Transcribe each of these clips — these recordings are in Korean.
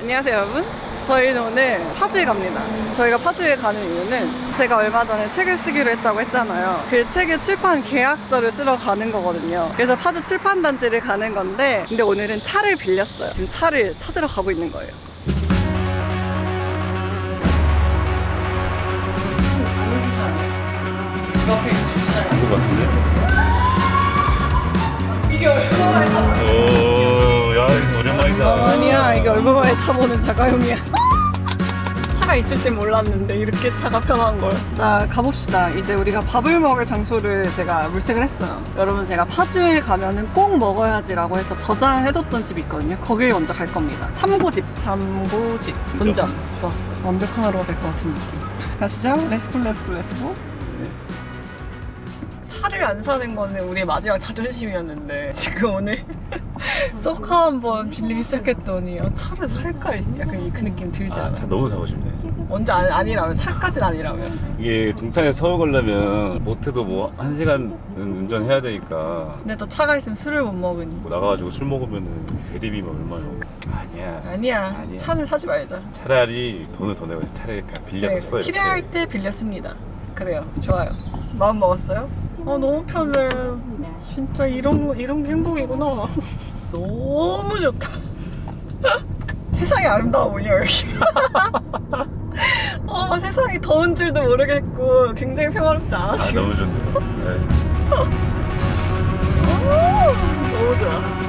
안녕하세요 여러분. 저희는 오늘 파주에 갑니다. 저희가 파주에 가는 이유는 제가 얼마 전에 책을 쓰기로 했다고 했잖아요. 그 책의 출판 계약서를 쓰러 가는 거거든요. 그래서 파주 출판단지를 가는 건데 근데 오늘은 차를 빌렸어요. 지금 차를 찾으러 가고 있는 거예요. 집 앞에 주차장 같은데? 이게 얼마만 아니야 이게 얼마 만에 타보는 자가용이야 차가 있을 땐 몰랐는데 이렇게 차가 편한 걸. 자 가봅시다. 이제 우리가 밥을 먹을 장소를 제가 물색을 했어요. 여러분 제가 파주에 가면은 꼭 먹어야지라고 해서 저장을 해뒀던 집이 있거든요. 거길 먼저 갈 겁니다. 삼고집. 삼고집. 본점. 좋았어. 완벽한 하루가 될 것 같은 느낌. 가시죠. 렛츠고 렛츠고 렛츠고. 차를 안 사는 거는 우리의 마지막 자존심이었는데 지금 오늘 쏘카 한번 빌리기 시작했더니 아, 차를 살까 약간 이- 그 느낌 들지 아, 않아요? 차 너무 사고 싶네. 언제 아니, 아니라면 차까진 아니라면 이게 동탄에서 서울 가려면 못해도 뭐 한 시간 운전해야 되니까 근데 또 차가 있으면 술을 못 먹으니 뭐 나가가지고 술 먹으면은 대리비만 얼마요? 아니야. 아니야, 아니야. 차는 사지 말자 차라리 돈을 더 내고 차라리 그냥 빌려서 네, 써 이렇게. 필요할 때 빌렸습니다 그래요 좋아요 마음 먹었어요? 아 너무 편해. 진짜 이런 이런 게 행복이구나. 너무 좋다. 세상이 아름다워 보여 여기? 어, 세상이 더운 줄도 모르겠고 굉장히 평화롭지 않아 아, 지금 너무 좋네요. 네. 너무 좋아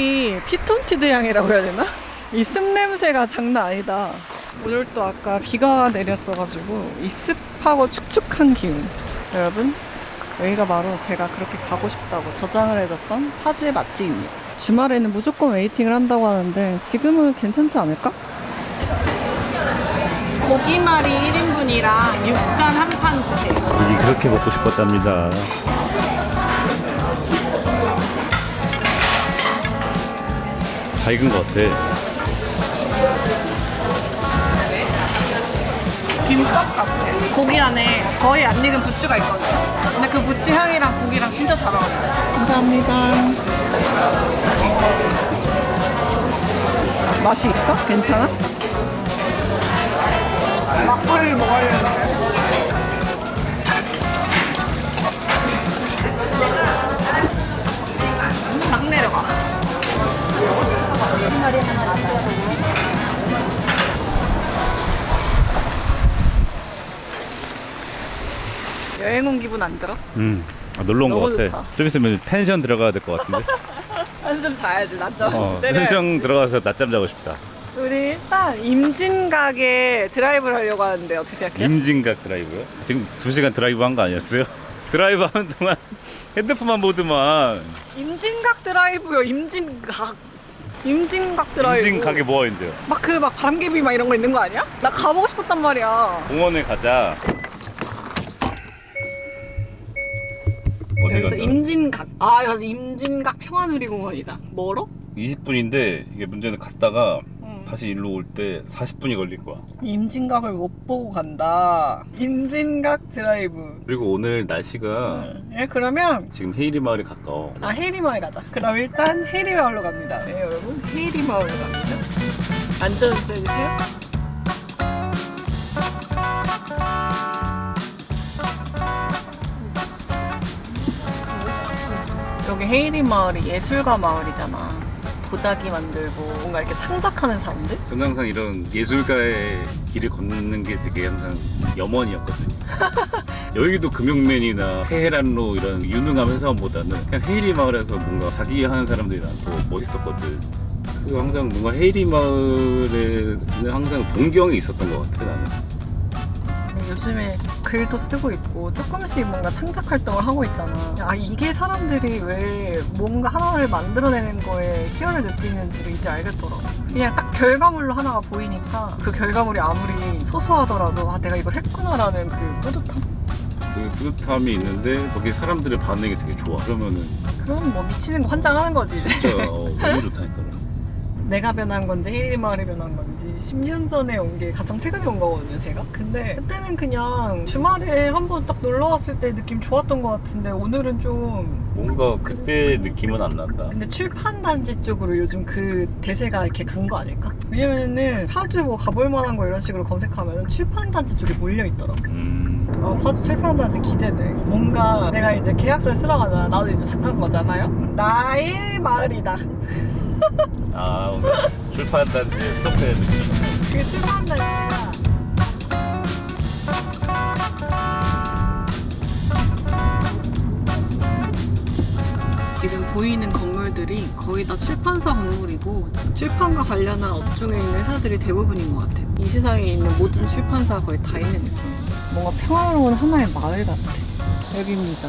갑자기 피톤치드 향이라고 해야 되나? 이숲 냄새가 장난 아니다 오늘 또 아까 비가 내렸어가지고 이 습하고 축축한 기운 여러분 여기가 바로 제가 그렇게 가고 싶다고 저장을 해뒀던 파주의 맛집입니다 주말에는 무조건 웨이팅을 한다고 하는데 지금은 괜찮지 않을까? 고기말이 1인분이랑 육간 한판 주세요 여기 그렇게 먹고 싶었답니다. 다 익은 것 같아. 김밥 같아. 고기 안에 거의 안 익은 부추가 있거든 요. 근데 그 부추 향이랑 고기랑 진짜 잘 어울려요. 감사합니다. 맛이 있어? 괜찮아? 여행 온 기분 안 들어? 음, 아, 놀러 온 너무 것 같아. 좋다. 좀 있으면 펜션 들어가야 될 것 같은데. 한숨 자야지 낮잠 어, 때려야지. 펜션 들어가서 낮잠 자고 싶다. 우리 일단 임진각에 드라이브를 하려고 하는데 어떻게 생각해요? 임진각 드라이브요? 지금 2시간 드라이브 한 거 아니었어요? 드라이브 하는 동안 핸드폰만 보더만 임진각 드라이브요 임진각 임진각 드라이브 임진각에 뭐가 있는데요? 막 그 막 바람개비 막 이런 거 있는 거 아니야? 나 가보고 싶었단 말이야 공원에 가자 여기서 간다? 임진각 아 여기서 임진각 평화누리공원이다 멀어? 20분인데 이게 문제는 갔다가 응. 다시 일로 올 때 40분이 걸릴 거야 임진각을 못 보고 간다 임진각 드라이브 그리고 오늘 날씨가 예 그러면 지금 헤이리 마을에 가까워 아 헤이리 마을 가자. 그럼 일단 헤이리 마을로 갑니다. 네 여러분 헤이리 마을로 갑니다. 안전운전 해주세요. 헤이리 마을이 예술가 마을이잖아. 도자기 만들고 뭔가 이렇게 창작하는 사람들? 저는 항상 이런 예술가의 길을 걷는 게 되게 항상 염원이었거든요 여기도 금용맨이나 테헤란로 이런 유능한 회사원보다는 그냥 헤이리 마을에서 뭔가 자기 하는 사람들이 난더 멋있었거든 그리고 항상 뭔가 헤이리 마을에는 항상 동경이 있었던 것 같아 나는 요즘에 글도 쓰고 있고 조금씩 뭔가 창작 활동을 하고 있잖아. 아 이게 사람들이 왜 뭔가 하나를 만들어내는 거에 희열을 느끼는지를 이제 알겠더라고. 그냥 딱 결과물로 하나가 보이니까 그 결과물이 아무리 소소하더라도 아 내가 이걸 했구나라는 그 뿌듯함. 그 뿌듯함이 있는데 거기 사람들의 반응이 되게 좋아. 그러면은 그럼 뭐 미치는 거 환장하는 거지 이제. 진짜 어, 너무 좋다니까. 내가 변한 건지 헤이리 마을이 변한 건지 10년 전에 온 게 가장 최근에 온 거거든요 제가. 근데 그때는 그냥 주말에 한번 딱 놀러 왔을 때 느낌 좋았던 것 같은데 오늘은 좀 뭔가 그때 느낌은 안 난다. 근데 출판 단지 쪽으로 요즘 그 대세가 이렇게 간 거 아닐까? 왜냐면은 파주 뭐 가볼 만한 거 이런 식으로 검색하면 출판 단지 쪽에 몰려 있더라고. 음. 어, 파주 출판 단지 기대돼. 뭔가 내가 이제 계약서를 쓰러 가잖아. 나도 이제 작가거잖아요? 나의 마을이다. 아 오늘 출판단지에 수업해야 느낌. 그 출판 단지가 지금 보이는 건물들이 거의 다 출판사 건물이고 출판과 관련한 업종에 있는 회사들이 대부분인 것 같아요. 이 세상에 있는 모든 출판사가 거의 다 있는 느낌. 뭔가 평화로운 하나의 마을 같아. 여기입니다.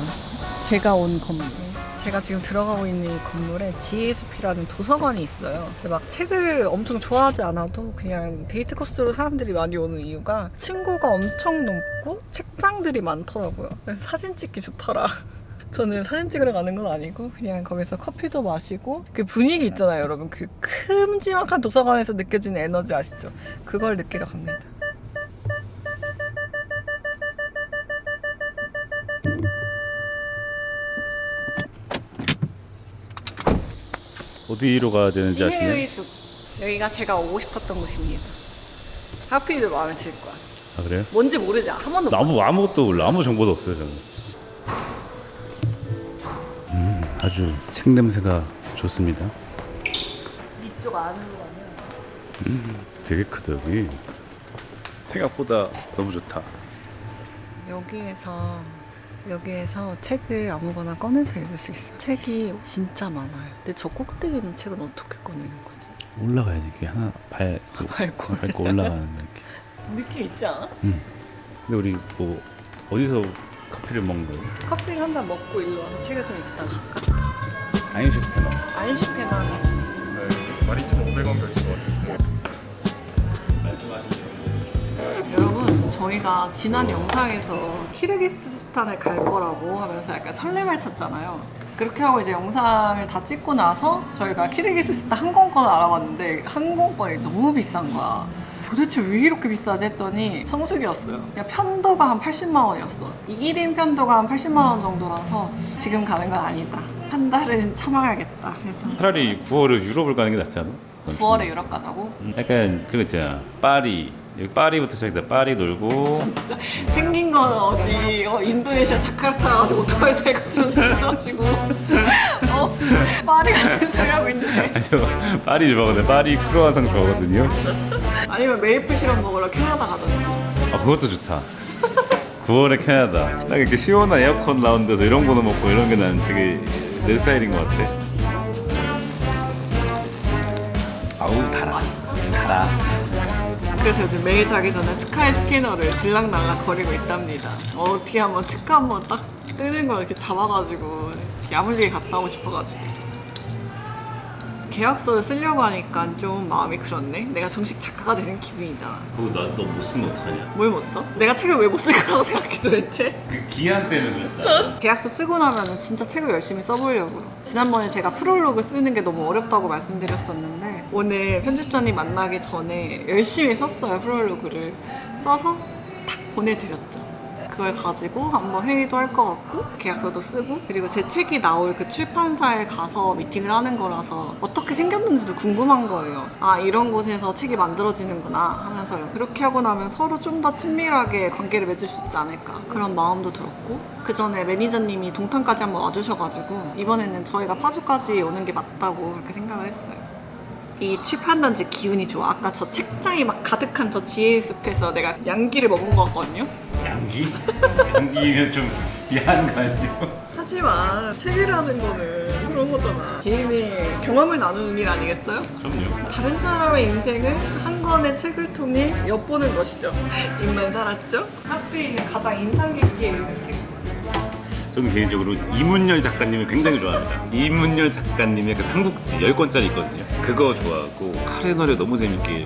제가 온 건물. 제가 지금 들어가고 있는 이 건물에 지혜의 숲이라는 도서관이 있어요. 막 책을 엄청 좋아하지 않아도 그냥 데이트 코스로 사람들이 많이 오는 이유가 층고가 엄청 높고 책장들이 많더라고요. 그래서 사진 찍기 좋더라. 저는 사진 찍으러 가는 건 아니고 그냥 거기서 커피도 마시고 그 분위기 있잖아요, 여러분. 그 큼지막한 도서관에서 느껴지는 에너지 아시죠? 그걸 느끼러 갑니다. 어디로 가야 되는지 지혜의 숲. 여기가 제가 오고 싶었던 곳입니다. 하필이도 마음에 들 거야. 아 그래요? 뭔지 모르지? 한 번도 못 아무 아무것도 몰라. 아무 정보도 없어요 저는. 음 아주 책 냄새가 좋습니다. 이쪽 안으로 가면 되게 크다 여기. 생각보다 너무 좋다. 여기에서 여기에서 책을 아무거나 꺼내서 읽을 수 있어. 책이 진짜 많아요. 근데 저 꼭대기 있는 책은 어떻게 꺼내는 거지? 올라가야지 이게 하나 발 밟고. 밟고 올라가는 이렇게. 느낌 있지 않아? 근데 우리 뭐 어디서 커피를 먹는 거예요? 커피를 한 잔 먹고 일로 와서 책을 좀 읽다가 갈까? 아인슈페너. 아인슈페너 네, 12,500원 결제. 여러분 저희가 지난 영상에서 키르기스 스탄을 갈 거라고 하면서 약간 설렘을 쳤잖아요. 그렇게 하고 이제 영상을 다 찍고 나서 저희가 키르기스스탄 항공권을 알아봤는데 항공권이 너무 비싼 거야. 도대체 왜 이렇게 비싸지 했더니 성수기였어요. 그냥 편도가 한 80만 원이었어. 이 1인 편도가 한 80만 원 정도라서 지금 가는 건 아니다. 한 달은 참아야겠다 해서 차라리 9월에 유럽을 가는 게 낫지 않아? 9월에 유럽 가자고. 약간 그거 있잖아. 파리. 여기 파리부터 시작돼. 파리 놀고. 진짜 생긴 건 어디 어, 인도네시아 자카르타 가지고 오토바이 탈 것처럼 생겨가지고 어 파리 같은 소리 하고 있는데 아니요. 파리 좋아하거든요. 파리 크로아상 좋아하거든요. 아니면 메이플 시럽 먹으러 캐나다 가든지 아 그것도 좋다. 9월에 캐나다. 딱 이렇게 시원한 에어컨 나온 데서 이런 거도 먹고 이런 게 난 되게 내 스타일인 것 같아. 아우 달아. 달아. 그래서 요즘 매일 자기 전에 스카이 스캐너를 들락날락 거리고 있답니다 어떻게 한번 특가 한번 딱 뜨는 걸 이렇게 잡아가지고 야무지게 갔다 오고 싶어가지고 계약서를 쓰려고 하니까 좀 마음이 그렇네 내가 정식 작가가 되는 기분이잖아 그거 나너못 쓰면 어떡하냐? 뭘 못 써? 내가 책을 왜 못 쓸 거라고 생각해 도대체? 그 기한 때문에 그랬어. 계약서 쓰고 나면 진짜 책을 열심히 써보려고. 지난번에 제가 프롤로그 쓰는 게 너무 어렵다고 말씀드렸었는데 오늘 편집자님 만나기 전에 열심히 썼어요 프롤로그를 써서 탁 보내드렸죠. 그걸 가지고 한번 회의도 할 것 같고 계약서도 쓰고 그리고 제 책이 나올 그 출판사에 가서 미팅을 하는 거라서 어떻게 생겼는지도 궁금한 거예요. 아 이런 곳에서 책이 만들어지는구나 하면서요. 그렇게 하고 나면 서로 좀 더 친밀하게 관계를 맺을 수 있지 않을까 그런 마음도 들었고 그 전에 매니저님이 동탄까지 한번 와주셔가지고 이번에는 저희가 파주까지 오는 게 맞다고 그렇게 생각을 했어요. 이 출판단지 기운이 좋아. 아까 저 책장이 막 가득한 저 지혜의 숲에서 내가 양기를 먹은 거 같거든요. 양기? 양기는 좀 야한 거 아니에요? 하지마 책이라는 거는 그런 거잖아 개인의 경험을 나누는 일 아니겠어요? 그럼요. 다른 사람의 인생을 한 권의 책을 통해 엿보는 것이죠 입만 살았죠? 학교에 있는 가장 인상 깊게 읽은 책 저는 개인적으로 이문열 작가님을 굉장히 좋아합니다. 이문열 작가님의 그 삼국지 10권짜리 있거든요. 그거 좋아하고 카레 노래 너무 재밌게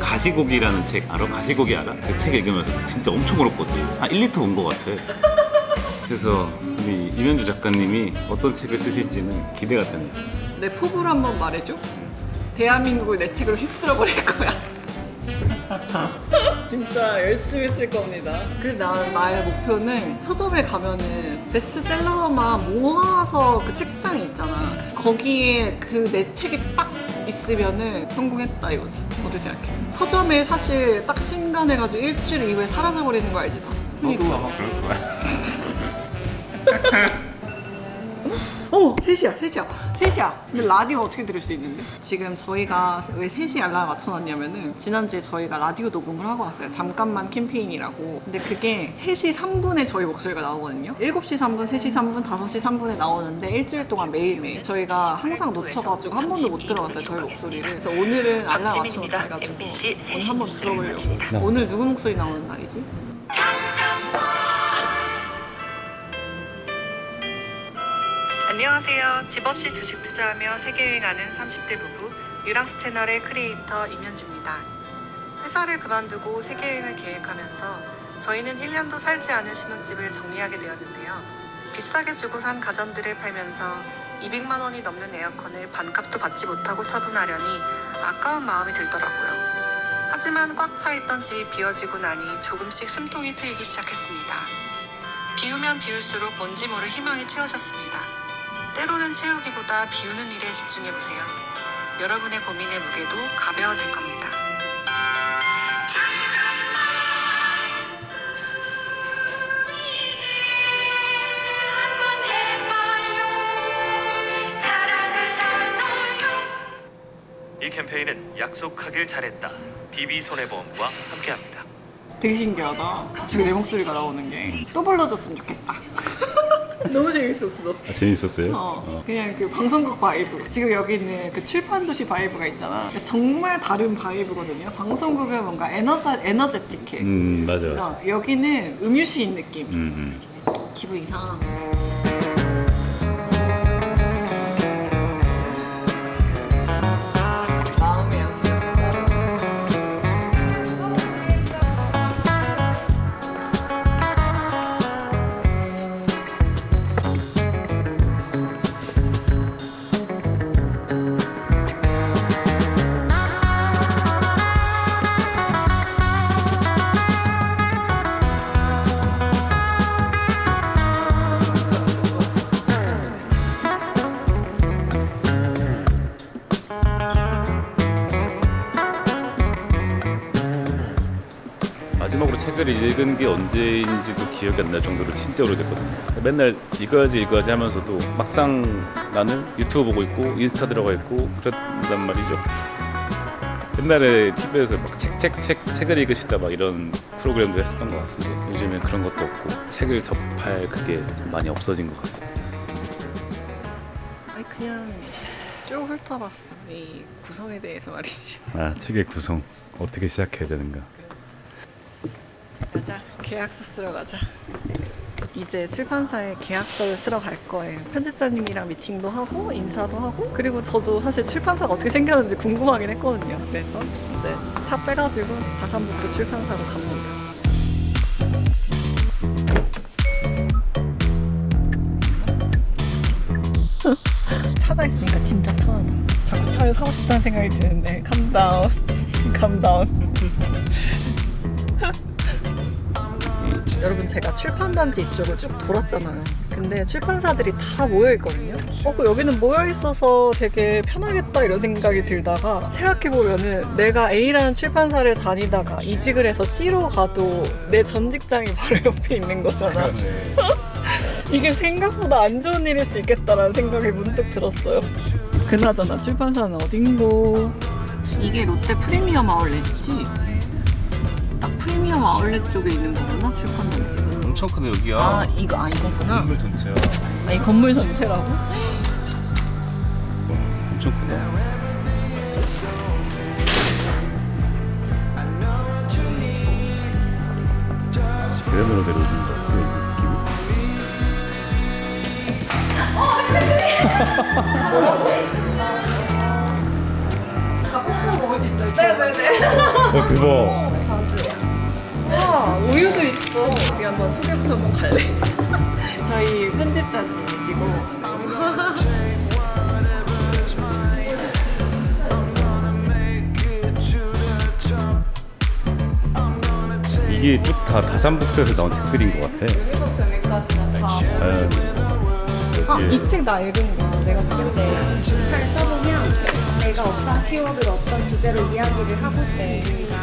가시고기라는 책 알아? 가시고기 알아? 그 책 읽으면서 진짜 엄청 울었거든. 한 1리터 온것 같아. 그래서 우리 이면주 작가님이 어떤 책을 쓰실지는 기대가 되네요. 내 포부를 한번 말해줘 대한민국을 내 책으로 휩쓸어 버릴 거야 진짜 열심히 쓸 겁니다 그래서 난 나의 목표는 서점에 가면은 베스트셀러만 모아서 그 책장이 있잖아 거기에 그 내 책이 딱 있으면은 성공했다 이거지 어떻게 생각해? 서점에 사실 딱 신간해가지고 일주일 이후에 사라져버리는 거 알지 나? 그러니까. 아마 그럴 거야. 어, 3시야, 3시야, 3시야. 근데 라디오 어떻게 들을 수 있는데? 지금 저희가 왜 3시 알람 맞춰놨냐면은 지난주에 저희가 라디오 녹음을 하고 왔어요. 잠깐만 캠페인이라고. 근데 그게 3시 3분에 저희 목소리가 나오거든요. 7시 3분, 3시 3분, 5시 3분에 나오는데 일주일 동안 매일매일 저희가 항상 놓쳐가지고 한 번도 못 들어봤어요. 저희 목소리를. 그래서 오늘은 알람 맞춰 박지민입니다. 해가지고 MBC 오늘 세시 한번 들어보려고. 오늘 누구 목소리 나오는 날이지? 안녕하세요. 집 없이 주식 투자하며 세계여행 하는 30대 부부 유랑스 채널의 크리에이터 임현주입니다. 회사를 그만두고 세계여행을 계획하면서 저희는 1년도 살지 않은 신혼집을 정리하게 되었는데요. 비싸게 주고 산 가전들을 팔면서 200만 원이 넘는 에어컨을 반값도 받지 못하고 처분하려니 아까운 마음이 들더라고요. 하지만 꽉 차 있던 집이 비워지고 나니 조금씩 숨통이 트이기 시작했습니다. 비우면 비울수록 뭔지 모를 희망이 채워졌습니다. 때로는 채우기보다 비우는 일에 집중해보세요. 여러분의 고민의 무게도 가벼워질 겁니다. 이 캠페인은 약속하길 잘했다. DB손해보험과 함께합니다. 되게 신기하다. 갑자기 내 목소리가 나오는 게 또 불러줬으면 좋겠다. 너무 재밌었어. 아, 재밌었어요? 어, 그냥 그 방송국 바이브. 지금 여기는 그 출판 도시 바이브가 있잖아. 그러니까 정말 다른 바이브거든요. 방송국은 뭔가 에너자, 에너제틱해. 음 맞아 맞아. 어, 여기는 음유시인 느낌. 음, 음. 기분 이상. 읽은 게 언제인지도 기억이 안 날 정도로 진짜 오래됐거든요. 맨날 읽어야지 읽어야지 하면서도 막상 나는 유튜브 보고 있고 인스타 들어가 있고 그랬단 말이죠. 옛날에 TV에서 막 책 책 책 책을 읽으시다 막 이런 프로그램도 했었던 것 같은데 요즘엔 그런 것도 없고 책을 접할 그게 좀 많이 없어진 것 같습니다. 아니 그냥 쭉 훑어봤어. 이 구성에 대해서 말이지. 아 책의 구성 어떻게 시작해야 되는가. 가자. 계약서 쓰러 가자. 이제 출판사에 계약서를 쓰러 갈 거예요. 편집자님이랑 미팅도 하고 인사도 하고 그리고 저도 사실 출판사가 어떻게 생겼는지 궁금하긴 했거든요. 그래서 이제 차 빼가지고 다산북스 출판사로 갑니다. 차가 있으니까 진짜 편하다. 자꾸 차를 사고 싶다는 생각이 드는데 캄다운, 캄다운. 여러분 제가 출판단지 이쪽을 쭉 돌았잖아요. 근데 출판사들이 다 모여 있거든요. 어, 그 여기는 모여 있어서 되게 편하겠다 이런 생각이 들다가 생각해 보면은 내가 A라는 출판사를 다니다가 이직을 해서 C로 가도 내 전 직장이 바로 옆에 있는 거잖아. 이게 생각보다 안 좋은 일일 수 있겠다라는 생각이 문득 들었어요. 그나저나 출판사는 어딘고? 이게 롯데 프리미엄 아울렛이지? 딱 프리미엄 아울렛 쪽에 있는 거구나 출판단지가 엄청 크네 여기야. 아 이거 아 이거구나. 건물 전체야. 아이 건물 전체라고? 엄청 크다. 계단으로 내려오는 것 같아 왠지 느낌이. 네네네. 어 대박. 와 우유도 있어. 어디 한번 소개부터 한번 갈래? 저희 편집자님이시고. 이게 쭉 다 다산북스에서 나온 책들인 것 같아. 여기서부터 여기까지가 다. 자연. 아, 여기에 이책 나 읽은 거야. 내가 그때. 잘 써보면 내가 어떤 키워드로 어떤 주제로 이야기를 하고 싶은지가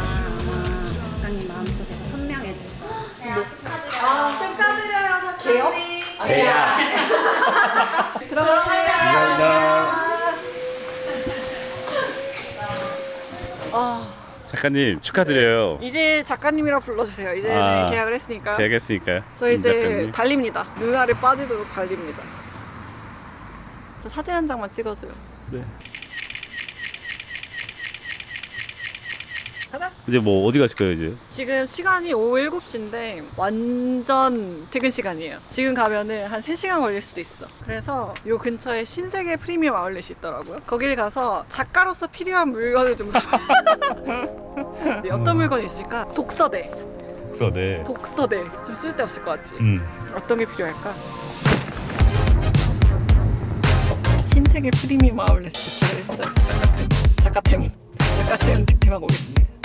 개요? 들어가세요. 감사합니다. 아, 작가님 축하드려요. 이제 작가님이라 불러주세요. 이제 아, 는 계약을 했으니까. 되겠으니까. 저 이제 작가님. 달립니다. 눈알이 빠지도록 달립니다. 저 사진 한 장만 찍어줘요. 네. 가자. 이제 뭐 어디 가실 거예요 이제? 지금 시간이 오후 7시인데 완전 퇴근 시간이에요. 지금 가면은 한 3시간 걸릴 수도 있어. 그래서 요 근처에 신세계 프리미엄 아울렛이 있더라고요. 거길 가서 작가로서 필요한 물건을 좀 사. 어떤 물건이 있을까? 독서대. 독서네. 독서대. 좀 쓸데없을 것 같지? 음. 어떤 게 필요할까? 신세계 프리미엄 아울렛에 도착을 했어요. 작가템. 작가템. 작가템 득템하고 오겠습니다.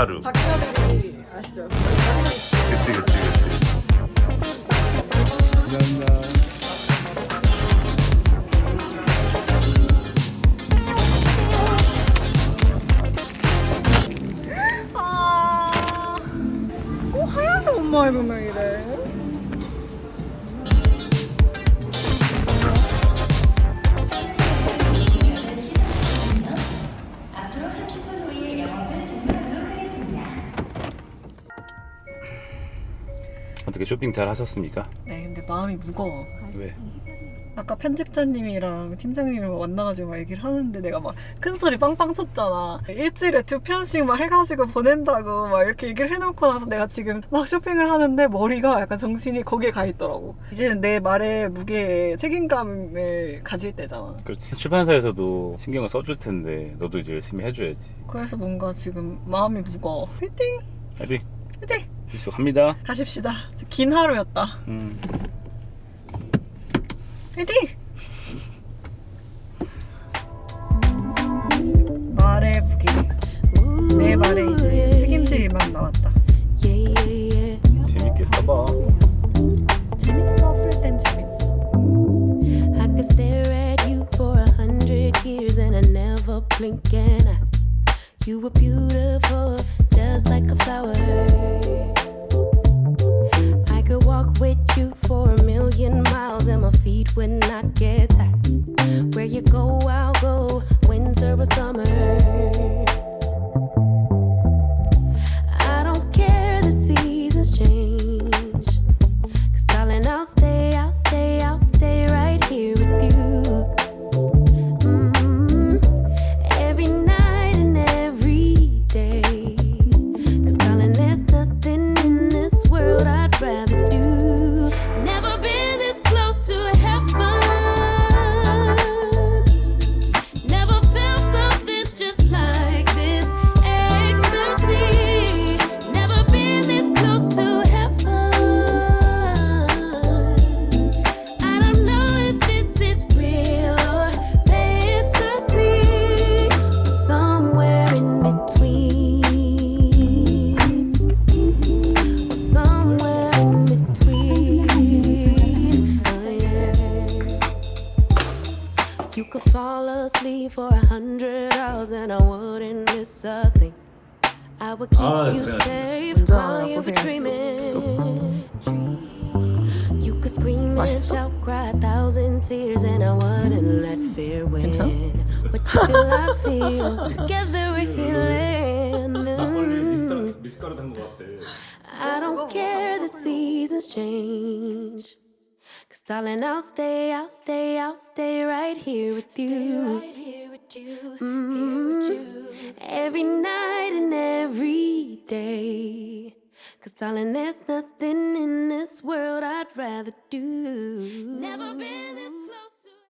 작가루. 작가들이 아시죠? 그치 그치 그치. 감사합니다. 아, 꼭 하얀색 옷만 입으면 이래. 어떻게 쇼핑 잘 하셨습니까? 네, 근데 마음이 무거워. 왜? 아까 편집자님이랑 팀장님이랑 만나가지고 막 얘기를 하는데 내가 막 큰 소리 빵빵 쳤잖아. 일주일에 두 편씩 막 해가지고 보낸다고 막 이렇게 얘기를 해놓고 나서 내가 지금 막 쇼핑을 하는데 머리가 약간 정신이 거기에 가 있더라고. 이제는 내 말에 무게에 책임감을 가질 때잖아. 그렇지. 출판사에서도 신경을 써줄 텐데 너도 이제 열심히 해줘야지. 그래서 뭔가 지금 마음이 무거워. 화이팅! 어디? 화이팅! 이쪽 갑니다. 가십시다. 긴 하루였다. 음. 화이팅! 말의 무게. 내 말에 이제 책임질 일만 나왔다. 재밌게 써봐. 재밌었을 땐 재밌어. I could stare at you for a hundred years and I never blink an eye. You were beautiful, just like a flower. 혼자 while you were 고생했어. dreaming. You could scream and 맛있어? shout, cry a thousand tears, and I wouldn't let fear win. 괜찮아? What you feel, I feel. Together we're healing. 미숫가루 담은 것 같아. I don't care that seasons change. Cause darling, I'll stay, I'll stay, I'll stay right here with you. Mm, Every night and every day. Cause darling, there's nothing in this world I'd rather do. Never been